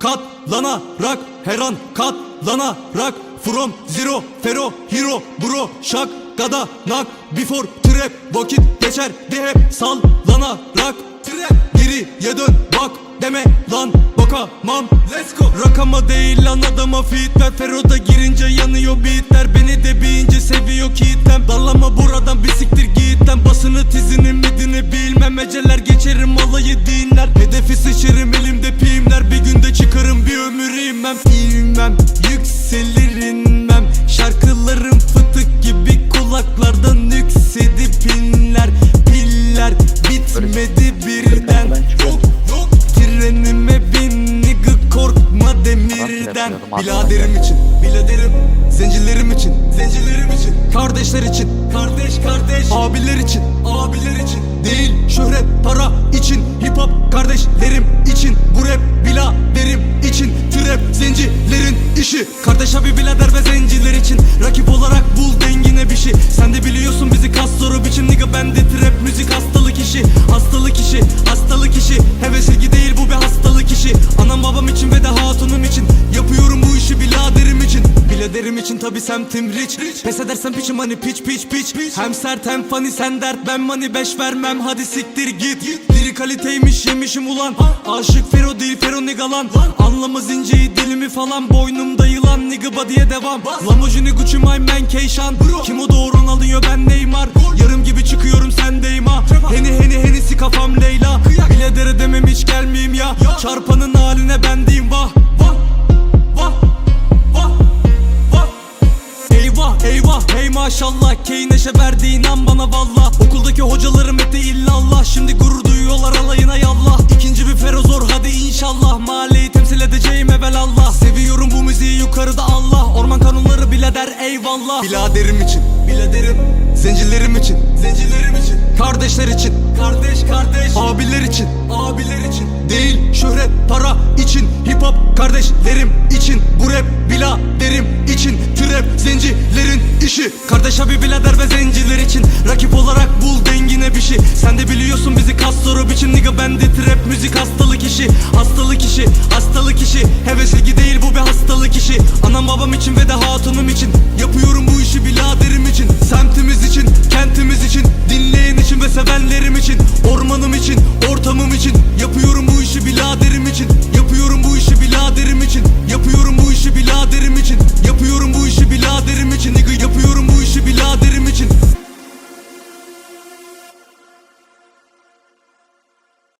Katlanarak her an katlanarak. From zero fero hero bro şak gada nak. Before trap vakit geçer de hep sallanarak. Trap geriye dön bak deme lan bakamam. Let's go. Rakama değil lan adama fit ver Fero'da girince yanıyor beatler. Beni de bir ince seviyor kitlem Dallama buradan demirden Biladerim için Biladerim. Zencilerim için Zencilerim için. Kardeşler için. Kardeş kardeş. Abiler için Abiler için. Değil şöhret para için. Hip hop kardeşlerim için. Bu rap biladerim için. Trap zencilerin işi. Kardeş abi bilader ve zenciler için. Rakip olarak bul dengine bir şey. Sen Biladerim için tabi semtim rich. Pes edersen piçim hani piç piç piç. Hem sert hem funny sen dert. Ben money beş vermem. Hadi siktir git. Diri kaliteymiş yemişim ulan. Aşık Fero değil Fero nigalan Anlamaz inceyi dilimi falan. Boynumda yılan nigga body'ye devam. Lamborghini Gucci my man Keyşan Kim o doğrun alıyor ben Neymar. Yarım gibi çıkıyorum sendeyim ha Heni heni henisi kafam Leyla. Biladere demem hiç gelmeyeyim ya. Çarpanın maşallah Keyneşe verdiğin an bana valla. Okuldaki hocalarım etti illallah. Şimdi gurur duyuyorlar alayına yallah. İkinci bir fero zor hadi inşallah. Mahalleyi temsil edeceğim evelallah. Seviyorum bu müziği yukarıda Allah. Orman kanunları bile der eyvallah. Biladerim için. Biladerim. Zencilerim için. Zencilerim için. Kardeşler için. Kardeş kardeş. Abiler için. Abiler için. Değil şöhret para için. Hip hop kardeşlerim için. Bu rap biladerim için. Trap zencilerin işi. Kardeş abi bilader ve zenciler için. Rakip olarak bul dengine bir şey. Sen de biliyorsun bizi soru biçim Nigga bende trap müzik hastalık işi. Hastalık işi hastalık işi. Heves ilgi değil bu bir hastalık işi. Anam babam için ve de hatunum için